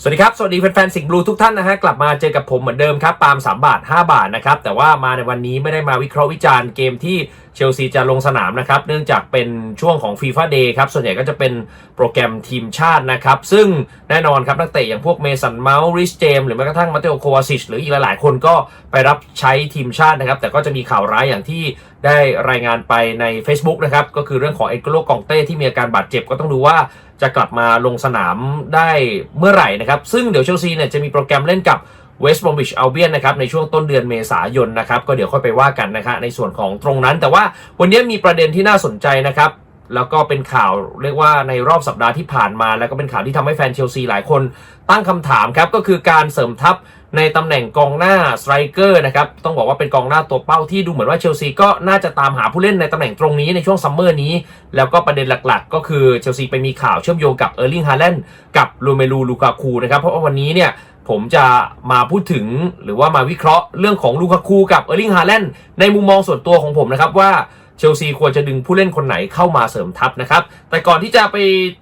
สวัสดีครับ สวัสดีแฟนๆ สิงห์บลูทุกท่านนะฮะ กลับมาเจอกับผมเหมือนเดิมครับ ปาล์ม3บาท 5 บาทนะครับ แต่ว่ามาในวันนี้ไม่ได้มาวิเคราะห์วิจารณ์เกมที่เชลซีจะลงสนามนะครับ เนื่องจากเป็นช่วงของฟีฟ่าเดย์ครับ ส่วนใหญ่ก็จะเป็นโปรแกรมทีมชาตินะครับ ซึ่งแน่นอนครับนักเตะอย่างพวกเมสันเมาส์ริสเจมหรือแม้กระทั่งมาเตโอโควาซิชหรืออีกหลายๆ คนก็ไปรับใช้ทีมชาตินะครับ แต่ก็จะมีข่าวร้ายอย่างที่ได้รายงานไปใน Facebook นะครับ ก็คือเรื่องของเอ็กโลกองเต้ที่มีอาการบาดเจ็บก็ต้องดูว่า จะกลับมาลงสนามได้เมื่อไหร่นะครับ ซึ่งเดี๋ยวเชลซีเนี่ยจะมีโปรแกรมเล่นกับเวสต์บอมบิชอัลเบียนนะครับในช่วงต้นเดือนเมษายนนะครับ ก็เดี๋ยวค่อยไปว่ากันนะครับในส่วนของตรงนั้น แต่ว่าวันนี้มีประเด็นที่น่าสนใจนะครับ แล้วก็เป็นข่าวเรียกว่าในรอบสัปดาห์ที่ผ่านมา แล้วก็เป็นข่าวที่ทำให้แฟนเชลซีหลายคนตั้งคำถามครับก็คือการเสริมทัพในตำแหน่งกองหน้าสไตรเกอร์นะครับต้องบอกว่าเป็นกองหน้าตัวเป้าที่ดูเหมือนว่าเชลซีก็น่าจะตามหาผู้เล่นในตำแหน่งตรงนี้ในช่วงซัมเมอร์นี้ แล้วก็ประเด็นหลักๆ ก็คือเชลซีไปมีข่าวเชื่อมโยงกับเออร์ลิงฮาแลนด์กับลูเมลูลูกาคูนะครับเพราะว่าวันนี้เนี่ยผมจะมาพูดถึงหรือว่ามาวิเคราะห์เรื่องของลูคาคูกับเออร์ลิงฮาแลนด์ในมุมมองส่วนตัวของผมนะครับว่า เชลซีควรจะดึงผู้เล่นคนไหนเข้ามาเสริมทัพนะครับ แต่ก่อนที่จะไป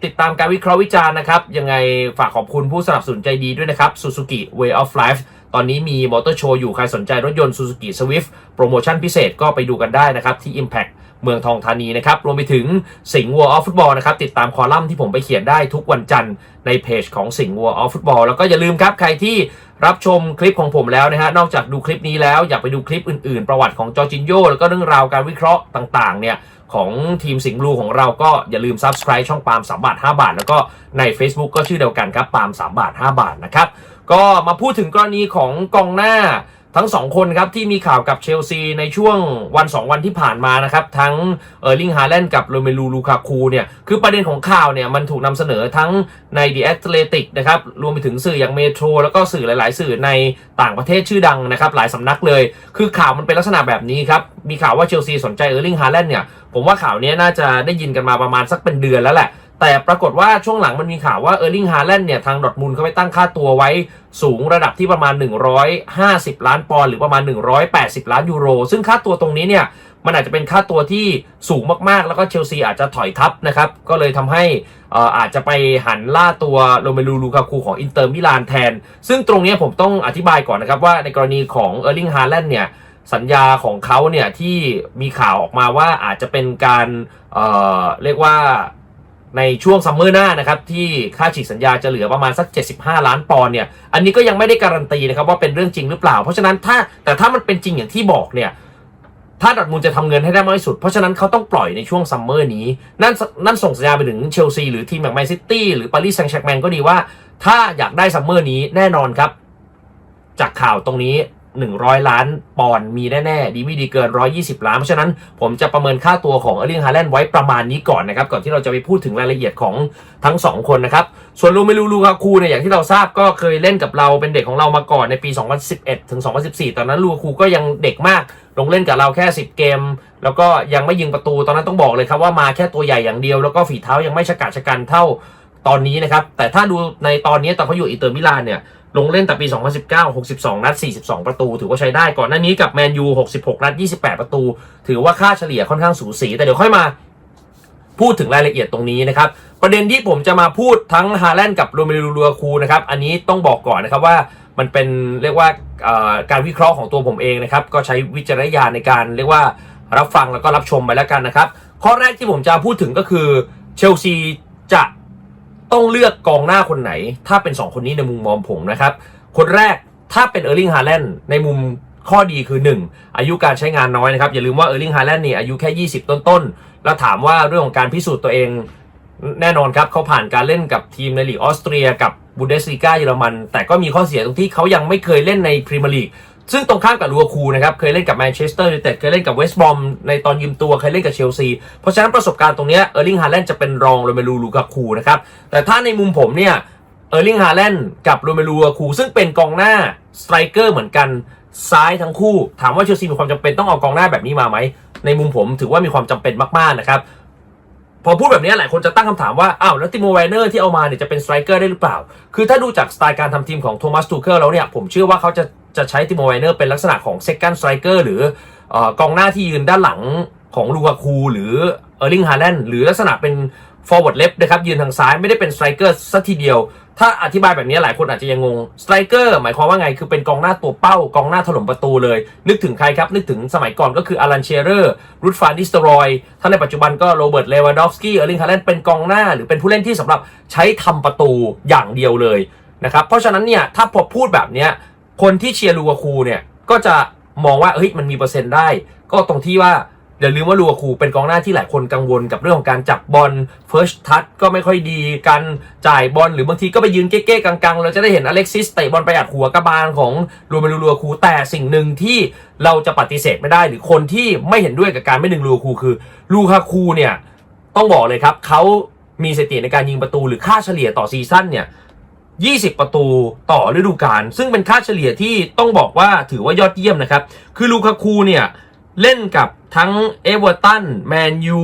ติดตามการวิเคราะห์วิจารณ์นะครับ ยังไงฝากขอบคุณผู้สนับสนุนใจดีด้วยนะครับ Suzuki Way of Life ตอนนี้มีมอเตอร์โชว์อยู่ ใครสนใจรถยนต์ Suzuki Swift โปรโมชั่นพิเศษก็ไปดูกันได้นะครับ ที่ Impact เมืองทองธานีนะครับ รวมไปถึงสิงห์วัวออฟฟุตบอลนะครับ ติดตามคอลัมน์ที่ผมไปเขียนได้ทุกวันจันทร์ในเพจของสิงห์วัวออฟฟุตบอลแล้วก็อย่าลืมครับ ใครที่ รับชมคลิปของผมแล้วนะฮะนอกจากดูคลิปนี้แล้วอยากไปดูคลิปอื่นๆ ประวัติของจอจินโยแล้วก็เรื่องราวการวิเคราะห์ต่างๆเนี่ยของทีมสิงห์บลูของเราก็อย่าลืม Subscribe ช่องปาล์ม3บาท 5 บาท แล้วก็ใน Facebook ก็ชื่อเดียวกันครับปาล์ม3บาท 5 บาทนะครับก็มาพูดถึงกรณีของกองหน้า ทั้งสองคนครับที่มีข่าวกับเชลซีในช่วงวัน 2 วันที่ผ่านมานะครับทั้งเออร์ลิงฮาแลนด์กับโรเมลูลูคาคูเนี่ยคือประเด็นของข่าวเนี่ยมันถูกนำเสนอทั้งใน The Athletic นะครับรวมไปถึงสื่ออย่างเมโทรแล้วก็สื่อหลาย ๆ สื่อในต่างประเทศชื่อดังนะครับหลายสำนักเลย คือข่าวมันเป็นลักษณะแบบนี้ครับมีข่าวว่าเชลซีสนใจเออร์ลิงฮาแลนด์เนี่ยผมว่าข่าวนี้น่าจะได้ยินกันมาประมาณสักเป็นเดือนแล้วแหละ แต่ปรากฏว่าช่วงหลังมันมีข่าวว่าเออร์ลิงฮาแลนด์เนี่ยทางดอทมุนด์เขาไปตั้งค่าตัวไว้สูงระดับที่ประมาณ 150 ล้านปอนด์หรือประมาณ 180 ล้านยูโร ซึ่งค่าตัวตรงนี้เนี่ยมันอาจจะเป็นค่าตัวที่สูงมากๆ แล้วก็เชลซีอาจจะถอยทับนะครับ ก็เลยทำให้อ่ออาจจะไปหันล่าตัวโรเมลูลูคาคูของอินเตอร์มิลานแทน ซึ่งตรงนี้ผมต้องอธิบายก่อนนะครับว่าในกรณีของเออร์ลิงฮาแลนด์เนี่ยสัญญาของเขาเนี่ยที่มีข่าวออกมาว่าอาจจะเป็นการเออเรียกว่า ในช่วงซัมเมอร์หน้านะครับที่ค่าฉีกสัญญาจะเหลือประมาณสัก 75 ล้านปอนด์เนี่ยอันนี้ก็ยังไม่ได้การันตีนะครับว่าเป็นเรื่องจริงหรือเปล่า เพราะฉะนั้นถ้าแต่ถ้ามันเป็นจริงอย่างที่บอกเนี่ยถ้าดอทมุนด์จะทำเงินให้ได้มากที่สุด เพราะฉะนั้นเขาต้องปล่อยในช่วงซัมเมอร์นี้ นั่นนั่นส่งสัญญาณไปถึงเชลซีหรือทีมอย่างแมนซิตี้หรือปารีสแซงต์แชร์แมงก็ดีว่า ถ้าอยากได้ซัมเมอร์นี้แน่นอนครับ จากข่าวตรงนี้ 100 ล้านปอนด์มีแน่ๆ ดีไม่ดีเกิน 120 ล้าน เพราะฉะนั้นผมจะประเมินค่าตัวของเออร์ลิงฮาแลนด์ไว้ประมาณนี้ก่อนนะครับ ก่อนที่เราจะไปพูดถึงรายละเอียดของทั้ง 2 คนนะครับ ส่วนลูเมลูลูคาคูเนี่ยอย่างที่เราทราบก็เคยเล่นกับเราเป็นเด็กของเรามาก่อนในปี 2011 ถึง 2014 ตอนนั้นลูคาคูก็ยังเด็กมากลงเล่นกับเราแค่ 10 เกม แล้วก็ยังไม่ยิงประตูตอนนั้นต้องบอกเลยครับว่ามาแค่ตัวใหญ่อย่างเดียวแล้วก็ฝีเท้ายังไม่ชะกาจชะกันเท่าตอนนี้นะครับแต่ถ้าดูในตอนนี้ตอนเขาอยู่อินเตอร์มิลานเนี่ย ลงเล่นแต่ปี 2019 62 นัด 42 ประตู ถือว่าใช้ได้ก่อนหน้านี้กับแมนยู 66 นัด 28 ประตู ถือว่าค่าเฉลี่ยค่อนข้างสูสี แต่เดี๋ยวค่อยมาพูดถึงรายละเอียดตรงนี้นะครับ ประเด็นที่ผมจะมาพูดทั้งฮาแลนด์กับโรเมลูลูอาคูนะครับ อันนี้ต้องบอกก่อนนะครับว่ามันเป็นเรียกว่าการวิเคราะห์ของตัวผมเองนะครับ ก็ใช้วิจารณญาณในการเรียกว่ารับฟังแล้วก็รับชมไปแล้วกันนะครับ ข้อแรกที่ผมจะพูดถึงก็คือเชลซีจะ ต้องเลือกกองหน้าคนไหน ถ้าเป็น 2 คนนี้ในมุมมองผมนะครับ คนแรกถ้าเป็นเออร์ลิงฮาแลนด์ในมุมข้อดีคือ 1 อายุการใช้งานน้อยนะครับ อย่าลืมว่าเออร์ลิงฮาแลนด์นี่อายุแค่ 20 ต้นๆ แล้วถามว่าเรื่องของการพิสูจน์ตัวเองแน่นอนครับเขาผ่านการเล่นกับทีมในลีกออสเตรียกับบูเดสลีกาเยอรมัน แต่ก็มีข้อเสียตรงที่เขายังไม่เคยเล่นในพรีเมียร์ลีก ซึ่งตรงข้ามกับลูอาคูนะครับเคยเล่นกับแมนเชสเตอร์ยูไนเต็ดเคยเล่นกับเวสต์บอมในตอนยืมตัวเคยเล่นกับเชลซีเพราะฉะนั้นประสบการณ์ตรงนี้เออร์ลิงฮาแลนด์จะเป็นรองโรเมลูลูกาคูนะครับแต่ถ้าในมุมผมเนี่ยเออร์ลิงฮาแลนด์กับโรเมลูลูกาคูซึ่งเป็นกองหน้าสไตรเกอร์เหมือนกันซ้ายทั้งคู่ ถามว่าเชลซีมีความจำเป็นต้องเอากองหน้าแบบนี้มาไหมในมุมผมถือว่ามีความจำเป็นมากๆนะครับพอพูดแบบนี้หลายคนจะตั้งคำถามว่า อ้าวแล้วติโมไวเนอร์ที่เอามาเนี่ยจะเป็นสไตรเกอร์ได้หรือเปล่า คือถ้าดูจากสไตล์การทำทีมของโทมัสทูเคิลแล้วเนี่ย ผมเชื่อว่าเขาจะ จะใช้ติโมไวเนอร์เป็นลักษณะของเซคันด์สไตรเกอร์หรืออกองหน้าที่ยืนด้านหลังของลูกาคูหรือเออร์ลิงฮาแลนด์หรือลักษณะเป็น forward left นะครับยืนทางซ้ายไม่ได้เป็น striker สัทีเดียว ถ้าอธิบายแบบนี้หลายคนอาจจะยังงง striker หมายความว่าไงคือเป็นกองหน้าตัวเป้ากองหน้าถล่มประตูเลย นึกถึงใครครับ นึกถึงสมัยก่อนก็คืออลันเชเรอร์รูดฟานดิสตรอยถ้าในปัจจุบันก็โรเบิร์ตเลวานดอฟสกี้เออร์ลิงฮาแลนด์เป็นกองหน้าหรือเป็นผู้เล่นที่สำหรับใช้ทำประตูอย่างเดียวเลยนะครับเพราะฉะนั้นเนี่ยถ้าพอพูดแบบนี้ คนที่เชียร์ลูกาคูเนี่ยก็จะมองว่าเฮ้ยมันมีเปอร์เซ็นต์ได้ ก็ตรงที่ว่าอย่าลืมว่าลูอาคูเป็นกองหน้าที่หลายคนกังวลกับเรื่องของการจับบอล first touch ก็ไม่ค่อยดีการจ่ายบอลหรือบางทีก็ไปยืนเก๊ๆกังๆ เราจะได้เห็นอเล็กซิสเตะบอลไปอัดหัวกระบาลของลูเมลูลูอาคูแต่สิ่งหนึ่งที่เราจะปฏิเสธไม่ได้หรือคนที่ไม่เห็นด้วยกับการไม่ดึงลูอาคูคือลูคาคูเนี่ยต้องบอกเลยครับเขามีสถิติในการยิงประตูหรือค่าเฉลี่ยต่อซีซั่นเนี่ย 20 ประตูต่อฤดูกาลซึ่งเป็นค่าเฉลี่ยที่ต้องบอกว่าถือว่ายอดเยี่ยมนะครับ คือลูคาคูเนี่ย เล่นกับทั้งเอเวอร์ตันแมนยู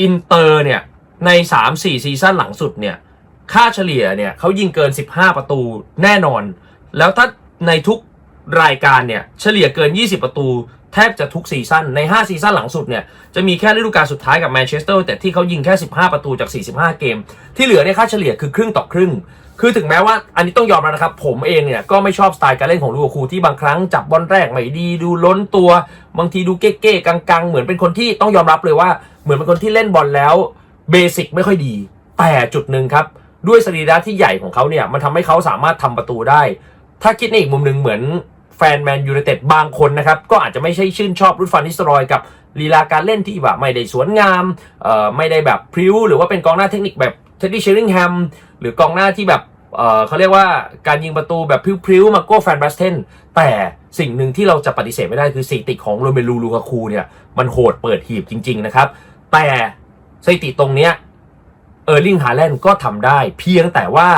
อินเตอร์เนี่ย ใน 3-4 ซีซั่นหลังสุดเนี่ย ค่าเฉลี่ยเนี่ยเขายิงเกิน 15 ประตูแน่นอน แล้วถ้าในทุกรายการเนี่ย เฉลี่ยเกิน 20 ประตู แทบจะทุกซีซั่นใน 5 ซีซั่นหลังสุดเนี่ย จะมีแค่ฤดูกาลสุดท้ายกับแมนเชสเตอร์แต่ที่เขายิงแค่ 15 ประตูจาก 45 เกม ที่เหลือเนี่ยค่าเฉลี่ยคือครึ่งต่อครึ่ง คือถึงแม้ว่าอันนี้ต้องยอมแล้วนะครับ ผมเองเนี่ย ก็ไม่ชอบสไตล์การเล่นของลูกคูที่บางครั้งจับบอลแรกไม่ดีดูล้นตัว บางทีดูเก๊ๆกังๆ เหมือนเป็นคนที่ต้องยอมรับเลยว่า เหมือนเป็นคนที่เล่นบอลแล้วเบสิกไม่ค่อยดี แต่จุดหนึ่งครับด้วยสรีระที่ใหญ่ของเขาเนี่ยมันทำให้เขาสามารถทำประตูได้ ถ้าคิดในอีกมุมหนึ่งเหมือน แฟนแมนยูไนเต็ดบางคนนะครับ ก็อาจจะไม่ใช่ชื่นชอบรุดฟันนิสรอยกับลีลาการเล่นที่แบบไม่ได้สวยงามเอ่อไม่ได้แบบพริ้วหรือว่าเป็นกองหน้าเทคนิคแบบเท็ดดี้เชอริงแฮมหรือกองหน้าที่แบบเอ่อเขาเรียกว่าการยิงประตูแบบพริ้วๆมาโก้แฟนบาสเทนแต่สิ่งหนึ่งที่เราจะปฏิเสธไม่ได้คือสถิติของโรเมลูลูคาคูเนี่ยมันโหดเปิดหีบจริง ๆ นะครับ แต่สถิติตรงเนี้ยเออร์ลิงฮาแลนด์ก็ทำได้ เพียงแต่ว่า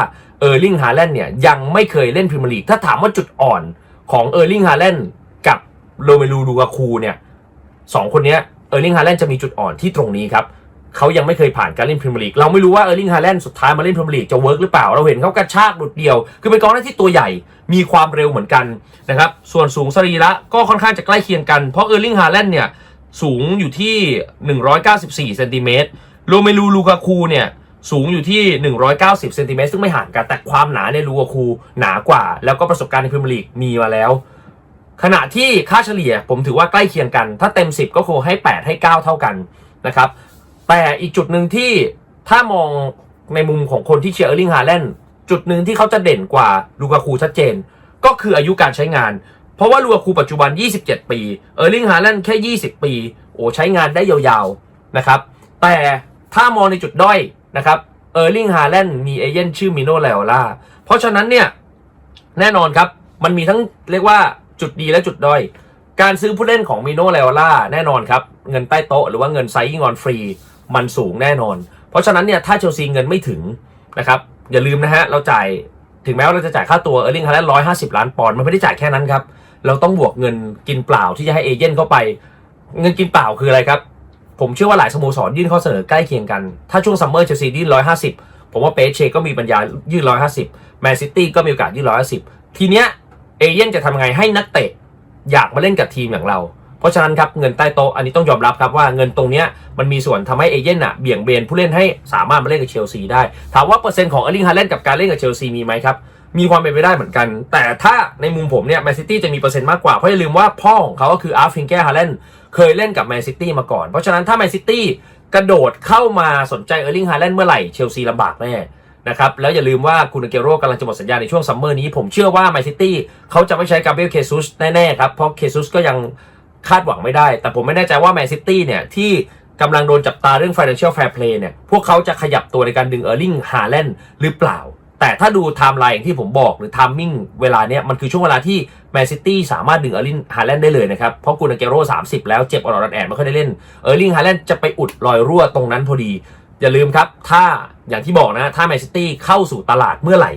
เออร์ลิงฮาแลนด์เนี่ยยังไม่เคยเล่นพรีเมียร์ลีกถ้าถามว่าจุดอ่อน ของเออร์ลิงฮาแลนด์กับโรเมลูลูกาคูเนี่ยสองคนนี้เออร์ลิงฮาแลนด์จะมีจุดอ่อนที่ตรงนี้ครับเขายังไม่เคยผ่านการเล่นพรีเมียร์ลีกเราไม่รู้ว่าเออร์ลิงฮาแลนด์สุดท้ายมาเล่นพรีเมียร์ลีกจะเวิร์กหรือเปล่า เราเห็นเขากระชากหลุดเดียว คือเป็นกองหน้าที่ตัวใหญ่มีความเร็วเหมือนกันนะครับส่วนสูงสรีระก็ค่อนข้างจะใกล้เคียงกันเพราะเออร์ลิงฮาแลนด์เนี่ยสูงอยู่ที่ 194เซนติเมตรโรเมลูลูกาคูเนี่ย สูงอยู่ที่ 190เซนติเมตรซึ่งไม่ห่างกันแต่ความหนาในลูกาคูหนากว่า แล้วก็ประสบการณ์ในพรีเมียร์ลีกมีมาแล้ว ขณะที่ค่าเฉลี่ยผมถือว่าใกล้เคียงกัน ถ้าเต็ม 10 ก็คงให้ 8 ให้ 9 เท่ากันนะครับ แต่อีกจุดหนึ่งที่ถ้ามองในมุมของคนที่เชียร์เออร์ลิงฮาแลนด์จุดหนึ่งที่เขาจะเด่นกว่าลูกาคูชัดเจน ก็คืออายุการใช้งาน เพราะว่าลูกาคูปัจจุบัน 27 ปีเออร์ลิงฮาแลนด์แค่ 20 ปี โอ้ใช้งานได้ยาวๆนะครับแต่ถ้ามองในจุดด้อย นะครับเออร์ลิงฮาแลนด์มีเอเย่นชื่อมิโนเลโอล่าเพราะฉะนั้นเนี่ย แน่นอนครับ มันมีทั้งเรียกว่าจุดดีและจุดด้อย การซื้อผู้เล่นของมิโนเลโอล่าแน่นอนครับ เงินใต้โต๊ะหรือว่าเงินไซยิ่งอนฟรีมันสูงแน่นอน เพราะฉะนั้นเนี่ยถ้าเชลซีเงินไม่ถึงนะครับอย่าลืมนะฮะเราจ่ายถึงแม้ว่าเราจะจ่ายค่าตัวเออร์ลิงฮาแลนด์ร้อยห้าสิบล้านปอนด์มันไม่ได้จ่ายแค่นั้นครับเราต้องบวกเงินกินเปล่าที่จะให้เอเย่นเข้าไป เงินกินเปล่าคืออะไรครับ ผมเชื่อว่าหลายสโมสรยื่นข้อเสนอใกล้เคียงกัน ถ้าช่วงซัมเมอร์เชลซียื่นร้อยห้าสิบผมว่าเปเชก็มีปัญญายื่นร้อยห้าสิบแมนซิตี้ก็มีโอกาสยื่นร้อยห้าสิบทีเนี้ยเอเย่นจะทำไงให้นักเตะอยากมาเล่นกับทีมอย่างเรา เพราะฉะนั้นครับเงินใต้โต๊ะอันนี้ต้องยอมรับครับว่าเงินตรงเนี้ยมันมีส่วนทำให้เอเย่นอะเบี่ยงเบนผู้เล่นให้สามารถมาเล่นกับเชลซีได้ ถามว่าเปอร์เซ็นต์ของเอลิงฮาแลนกับการเล่นกับเชลซีมีไหมครับ มีความเป็นไปได้เหมือนกัน แต่ถ้าในมุมผมเนี่ยแมนซิตี้จะมีเปอร์เซ็นต์มากกว่า เพราะอย่าลืมว่าพ่อของเขาก็คืออาร์ฟิงแกฮาแลนเคยเล่นกับแมนซิตี้มาก่อน เพราะฉะนั้นถ้าแมนซิตี้กระโดดเข้ามาสนใจเออร์ลิงฮาแลนเมื่อไหร่เชลซีลำบากแน่นะครับแล้วอย่าลืมว่าคุณเกโรกำลังจะหมดสัญญาในช่วงซัมเมอร์นี้ ผมเชื่อว่าแมนซิตี้เขาจะไม่ใช้กาเบรียลเคซุสแน่ๆครับเพราะเคซุสก็ยังคาดหวังไม่ได้ แต่ผมไม่แน่ใจว่าแมนซิตี้เนี่ยที่กำลังโดนจับตาเรื่อง financial fair play เนี่ยพวกเขาจะขยับตัวในการดึงเออร์ลิงฮาแลนด์หรือเปล่า แต่ถ้าดูไทม์ไลน์อย่างที่ผมบอกหรือท m มิ่งเวลาเนี้ยมันคือช่วงเวลาที่แมนซิตี้สามารถดึงเออร์ลิงฮาแลนด์ได้เลยนะครับ เพราะกูนาเกโร่30แล้วเจ็บออดๆแอดไม่ค่อยได้เล่นเออร์ลิงฮาแลนด์จะไปอุดรอยรั่วตรงนั้นพอดี อย่าลืมครับ ถ้าอย่างที่บอกนะ ถ้าแมนซิตี้เข้าสู่ตลาดเมื่อไหร่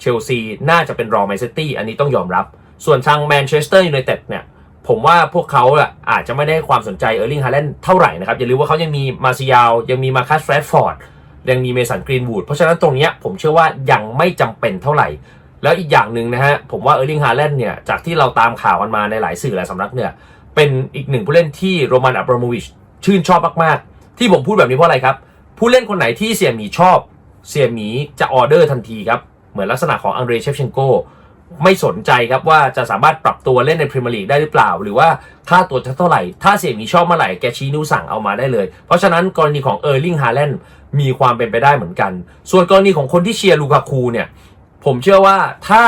เชลซีน่าจะเป็นรองแมนซิตี้อันนี้ต้องยอมรับ ส่วนทางแมนเชสเตอร์ยูไนเต็ดเนี่ยผมว่าพวกเขาอะอาจจะไม่ได้ความสนใจเออร์ลิงฮาแลนด์เท่าไหร่นะครับอย่าลืมว่าเขายังมีมาซิยาวยังมีมาคัสแฟรดฟอร์ด ยังมีเมสันกรีนวูดเพราะฉะนั้นตรงนี้ผมเชื่อว่ายังไม่จำเป็นเท่าไหร่ แล้วอีกอย่างหนึ่งนะฮะ ผมว่าเออร์ลิงฮาแลนด์เนี่ย จากที่เราตามข่าวกันมาในหลายสื่อหลายสำนักเนี่ย เป็นอีกหนึ่งผู้เล่นที่โรมันอับราโมวิชชื่นชอบมากๆ ที่ผมพูดแบบนี้เพราะอะไรครับ ผู้เล่นคนไหนที่เสี่ยหมีชอบ เสี่ยหมีจะออเดอร์ทันทีครับ เหมือนลักษณะของอังเดรเชฟเชนโก ไม่สนใจครับว่าจะสามารถปรับตัวเล่นในพรีเมียร์ลีกได้หรือเปล่า หรือว่าค่าตัวจะเท่าไหร่ ถ้าเสี่ยมีชอบเมื่อไหร่แกชี้นิ้วสั่งเอามาได้เลย เพราะฉะนั้นกรณีของเออร์ลิงฮาแลนด์มีความเป็นไปได้เหมือนกัน ส่วนกรณีของคนที่เชียร์ลูกาคูเนี่ยผมเชื่อว่าถ้า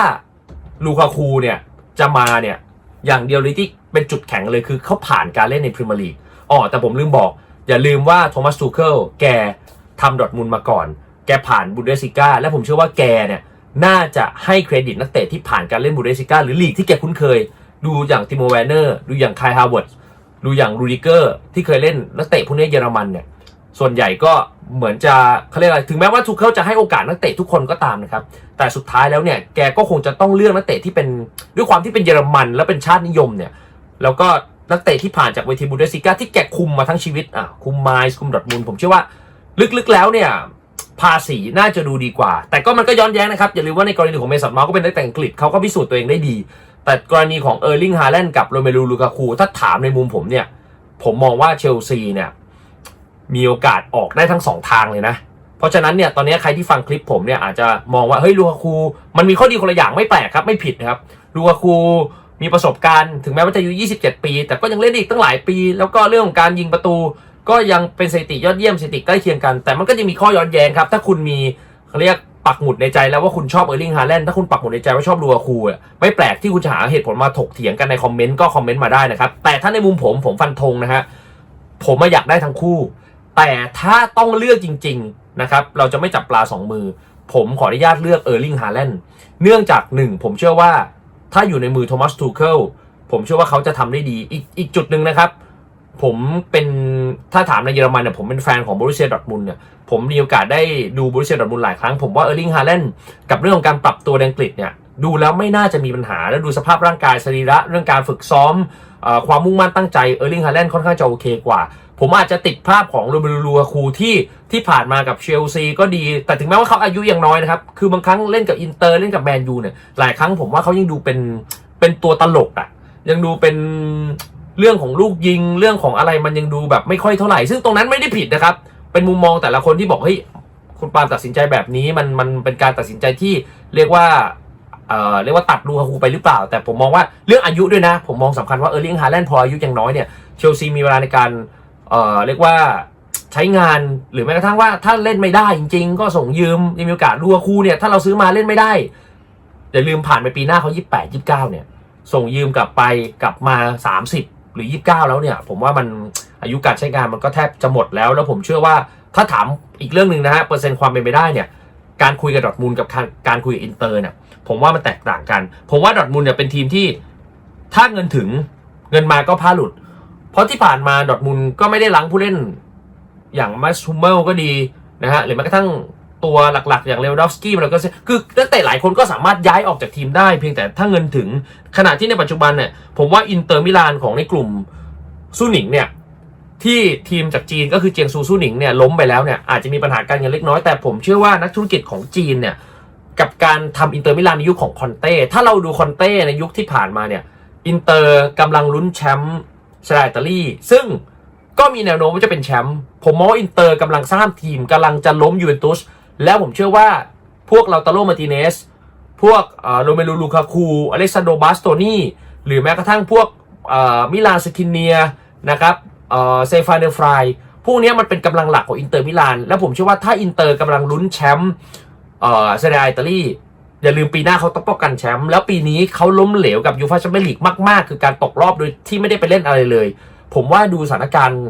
ลูกาคูเนี่ยจะมาเนี่ยอย่างเดียวเลยที่เป็นจุดแข็งเลยคือเขาผ่านการเล่นในพรีเมียร์ลีกอ๋อแต่ผมลืมบอก อย่าลืมว่าโทมัสทูเคิลแกทำดอร์ทมุนมาก่อน แกผ่านบูเดสซิก้าและผมเชื่อว่าแกเนี่ย น่าจะให้เครดิตนักเตะที่ผ่านการเล่นบูเดสิก้าหรือลีกที่แกคุ้นเคย ดูอย่างติโมแวนเนอร์ดูอย่างคายฮาวเวิร์ดดูอย่างรูดิเกอร์ที่เคยเล่นนักเตะพวกนี้เยอรมันเนี่ยส่วนใหญ่ก็เหมือนจะเขาเรียกอะไรถึงแม้ว่าทูเคิลจะให้โอกาสนักเตะทุกคนก็ตามนะครับ แต่สุดท้ายแล้วเนี่ยแกก็คงจะต้องเลือกนักเตะที่เป็นด้วยความที่เป็นเยอรมัน และเป็นชาตินิยมเนี่ยแล้วก็นักเตะที่ผ่านจากเวทีบูเดสิก้าที่แกคุมมาทั้งชีวิตอะคุมไมซ์คุมดอทมุนด์ผมเชื่อว่า ลึกๆแล้วเนี่ย ภาษีน่าจะดูดีกว่า แต่ก็มันก็ย้อนแย้งนะครับ อย่าลืมว่าในกรณีของเมสันเมาส์ก็เป็นนักเตะอังกฤษเขาก็พิสูจน์ตัวเองได้ดี แต่กรณีของเออร์ลิงฮาแลนด์กับโรเมลูลูกาคูถ้าถามในมุมผมเนี่ย ผมมองว่าเชลซีเนี่ยมีโอกาสออกได้ทั้งสองทางเลยนะ เพราะฉะนั้นเนี่ยตอนนี้ใครที่ฟังคลิปผมเนี่ยอาจจะมองว่าเฮ้ยลูกาคู มันมีข้อดีคนละอย่างไม่แปลกครับไม่ผิดนะครับลูกาคูมีประสบการณ์ถึงแม้ว่าจะอายุ 27 ปี แต่ก็ยังเล่นอีกตั้งหลายปี แล้วก็เรื่องของการยิงประตู ก็ยังเป็นสถิติยอดเยี่ยมสถิติใกล้เคียงกัน แต่มันก็จะมีข้อย้อนแย้งครับ ถ้าคุณมีเขาเรียกปักหมุดในใจแล้วว่าคุณชอบเออร์ลิงฮาแลนด์ถ้าคุณปักหมุดในใจว่าชอบลูกาคูอะไม่แปลกที่คุณจะหาเหตุผลมาถกเถียงกันในคอมเมนต์ก็คอมเมนต์มาได้นะครับ แต่ถ้าในมุมผมผมฟันธงนะฮะผมมาอยากได้ทั้งคู่ แต่ถ้าต้องเลือกจริง ๆนะครับ เราจะไม่จับปลาสองมือ ผมขออนุญาตเลือกเออร์ลิงฮาแลนด์เนื่องจากหนึ่งผมเชื่อว่า ถ้าอยู่ในมือโทมัสทูเคิลผมเชื่อว่าเขาจะทำได้ดีอีกอีกจุดหนึ่งนะครับ ผมเป็นถ้าถามในเยอรมันเนี่ยผมเป็นแฟนของบรูเซียดอร์ทมุนเนี่ยผมมีโอกาสได้ดูบรูเซียดอร์ทมุนหลายครั้ง ผมว่าเออร์ลิงฮาแลนกับเรื่องของการปรับตัวในอังกฤษเนี่ยดูแล้วไม่น่าจะมีปัญหา แล้วดูสภาพร่างกายสรีระเรื่องการฝึกซ้อมอความมุ่งมั่นตั้งใจเออร์ลิงฮาแลนค่อนข้างจะโอเคกว่า ผมอาจจะติดภาพของโรเบโลูลูอาคูที่ที่ผ่านมากับเชลซีก็ดี แต่ถึงแม้ว่าเขาอายุยังน้อยนะครับคือบางครั้งเล่นกับอินเตอร์เล่นกับแมนยูเนี่ยหลายครั้งผมว่าเขายังดูเป็นเป็นตัวตลกอะยังดูเป็น เรื่องของลูกยิงเรื่องของอะไรมันยังดูแบบไม่ค่อยเท่าไหร่ ซึ่งตรงนั้นไม่ได้ผิดนะครับ เป็นมุมมองแต่ละคนที่บอกเฮ้ยคุณปาล์มตัดสินใจแบบนี้มันมันเป็นการตัดสินใจที่เรียกว่าเอ่อเรียกว่าตัดลูกาคูไปหรือเปล่า แต่ผมมองว่าเรื่องอายุด้วยนะ ผมมองสำคัญว่าเออร์ลิงฮาแลนด์พออายุยังน้อยเนี่ยเชลซีมีเวลาในการเอ่อเรียกว่าใช้งานหรือแม้กระทั่งว่าถ้าเล่นไม่ได้จริง ๆ ก็ส่งยืมยังมีโอกาสลูกาคูเนี่ยถ้าเราซื้อมาเล่นไม่ได้อย่าลืมผ่านไปปีหน้าเขา28 29เนี่ยส่งยืมกลับไปกลับมา 30 หรือ 29 แล้วเนี่ย ผมว่ามันอายุการใช้งานมันก็แทบจะหมดแล้ว แล้วผมเชื่อว่าถ้าถามอีกเรื่องหนึ่งนะฮะเปอร์เซ็นต์ความเป็นไปได้เนี่ยการคุยกับดอทมุนด์กับการการคุยกับอินเตอร์เนี่ยผมว่ามันแตกต่างกัน ผมว่าดอทมุนด์เนี่ยเป็นทีมที่ถ้าเงินถึงเงินมาก็พาหลุด เพราะที่ผ่านมาดอทมุนด์ก็ไม่ได้ล้างผู้เล่นอย่างมาชูเมลก็ดีนะฮะหรือแม้กระทั่ง ตัวหลักๆ อย่างเลวดอฟสกี้มันก็คือนักเตะหลายคนก็สามารถย้ายออกจากทีมได้ เพียงแต่ถ้าเงินถึงขณะที่ในปัจจุบันเนี่ยผมว่าอินเตอร์มิลานของในกลุ่มซูหนิงเนี่ยที่ทีมจากจีนก็คือเจียงซูซูหนิงเนี่ยล้มไปแล้วเนี่ยอาจจะมีปัญหาการเงินเล็กน้อยแต่ผมเชื่อว่านักธุรกิจของจีนเนี่ยกับการทำอินเตอร์มิลานในยุคของคอนเต้ถ้าเราดูคอนเต้ในยุคที่ผ่านมาเนี่ยอินเตอร์กำลังลุ้นแชมป์ชาอิตาลีซึ่งก็มีแนวโน้มว่าจะเป็นแชมป์ผมมองว่าอินเตอร์กำลังสร้างทีมกำลังจะล้มยูเวนตุส แล้วผมเชื่อว่าพวกเราตาโลมาติเนส พวกโรเมลูลูคาคู อเล็กซานโดบาสโตนีหรือแม้กระทั่งพวกมิลานสกินเนียนะครับเซฟานเดฟรายพวกนี้มันเป็นกำลังหลักของอินเตอร์มิลาน แล้วผมเชื่อว่าถ้าอินเตอร์กำลังลุ้นแชมป์เซเรียอิตาลีอย่าลืมปีหน้าเขาต้องป้องกันแชมป์แล้วปีนี้เขาล้มเหลวกับยูฟ่าแชมเปี้ยนลีกมากๆ คือการตกรอบโดยที่ไม่ได้ไปเล่นอะไรเลย ผมว่าดูสถานการณ์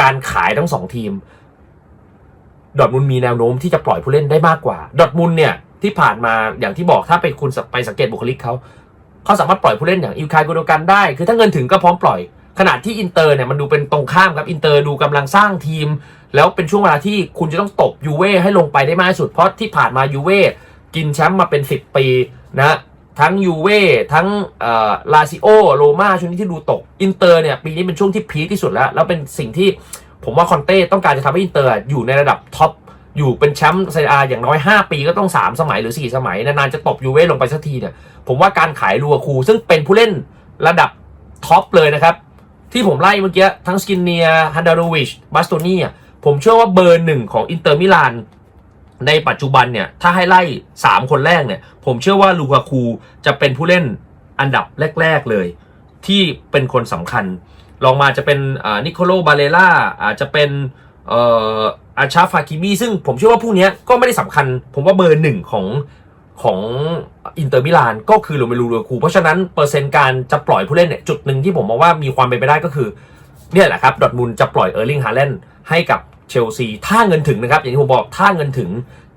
การขายทั้งสองทีม ดอทมุนมีแนวโน้มที่จะปล่อยผู้เล่นได้มากกว่า ดอทมุนเนี่ยที่ผ่านมาอย่างที่บอกถ้าไปคุณไปสังเกตบุคลิกเขาเขาสามารถปล่อยผู้เล่นอย่างอิลคายโกโดกันได้ คือถ้าเงินถึงก็พร้อมปล่อย ขณะที่อินเตอร์เนี่ยมันดูเป็นตรงข้ามครับอินเตอร์ดูกำลังสร้างทีม แล้วเป็นช่วงเวลาที่คุณจะต้องตบยูเว่ให้ลงไปได้มากที่สุด เพราะที่ผ่านมายูเว่กินแชมป์มาเป็น 10 ปีนะทั้งยูเว่ทั้งลาซิโอโรม่าช่วงนี้ที่ดูตกอินเตอร์เนี่ยปีนี้เป็นช่วงที่พีคที่สุดแล้ว แล้วเป็นสิ่งที่ ผมว่าคอนเต้ต้องการจะทำให้อินเตอร์อยู่ในระดับท็อปอยู่เป็นแชมป์ไซอาอย่างน้อย 5 ปีก็ต้อง 3 สมัยหรือ 4 สมัย นานๆจะตบยูเว่ลงไปสักทีเนี่ยผมว่าการขายลูอาคู ซึ่งเป็นผู้เล่นระดับท็อปเลยนะครับ ที่ผมไล่เมื่อกี้ทั้งสกินเนียฮันดารูวิชบัสโตนี่ผมเชื่อว่าเบอร์หนึ่งของอินเตอร์มิลานในปัจจุบันเนี่ย ถ้าให้ไล่ 3 คนแรกเนี่ย ผมเชื่อว่าลูกาคูจะเป็นผู้เล่นอันดับแรก ๆเลย ที่เป็นคนสำคัญ ลองมาจะเป็นนิโคโลบาเลล่าอาจจะเป็นอาชาฟาคิมีซึ่งผมเชื่อว่าพวกนี้ก็ไม่ได้สำคัญ ผมว่าเบอร์หนึ่งของของอินเตอร์มิลานก็คือโรเมลูลูคูเพราะฉะนั้นเปอร์เซ็นต์การจะปล่อยผู้เล่นเนี่ยจุดหนึ่งที่ผมมองว่ามีความเป็นไปได้ก็คือเนี่ยแหละครับดอทมุนด์จะปล่อยเออร์ลิงฮาแลนด์ให้กับเชลซีถ้าเงินถึงนะครับ อย่างที่ผมบอกถ้าเงินถึง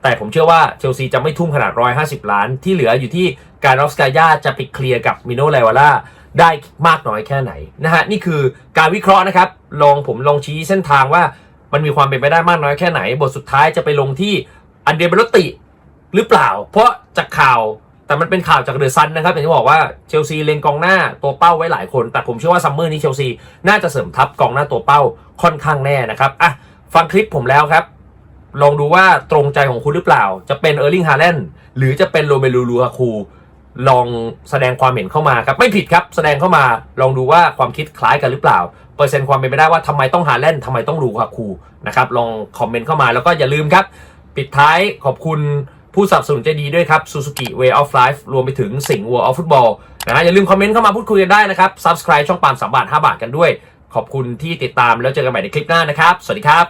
แต่ผมเชื่อว่าเชลซีจะไม่ทุ่มขนาด 150 ล้าน ที่เหลืออยู่ที่การออฟสกายาจะไปเคลียร์กับมิโนไลวาล่า ได้มากน้อยแค่ไหนนะฮะนี่คือการวิเคราะห์นะครับลองผมลองชี้เส้นทางว่ามันมีความเป็นไปได้มากน้อยแค่ไหน บทสุดท้ายจะไปลงที่อันเดเบโรติหรือเปล่า เพราะจากข่าวแต่มันเป็นข่าวจากเดอะซันนะครับอย่างที่บอกว่าเชลซีเล็งกองหน้าตัวเป้าไว้หลายคน แต่ผมเชื่อว่าซัมเมอร์นี้เชลซีน่าจะเสริมทัพกองหน้าตัวเป้าค่อนข้างแน่นะครับอะฟังคลิปผมแล้วครับ ลองดูว่าตรงใจของคุณหรือเปล่า จะเป็นเออร์ลิงฮาแลนด์หรือจะเป็นโรเมลูลูอาคู ลองแสดงความเห็นเข้ามาครับ ไม่ผิดครับ แสดงเข้ามาลองดูว่าความคิดคล้ายกันหรือเปล่า เปอร์เซ็นต์ความเป็นไปได้ว่าทำไมต้องฮาแลนด์ทำไมต้องลูอาคูนะครับลองคอมเมนต์เข้ามาแล้วก็อย่าลืมครับ ปิดท้ายขอบคุณผู้สนับสนุนใจดีด้วยครับ Suzuki Way of Life รวมไปถึงสิงห์ World of Football นะฮะอย่าลืมคอมเมนต์เข้ามาพูดคุยกันได้นะครับ Subscribe ช่องปามสามบาท5บาทกันด้วย ขอบคุณที่ติดตามแล้วเจอกันใหม่ในคลิปหน้านะครับ สวัสดีครับ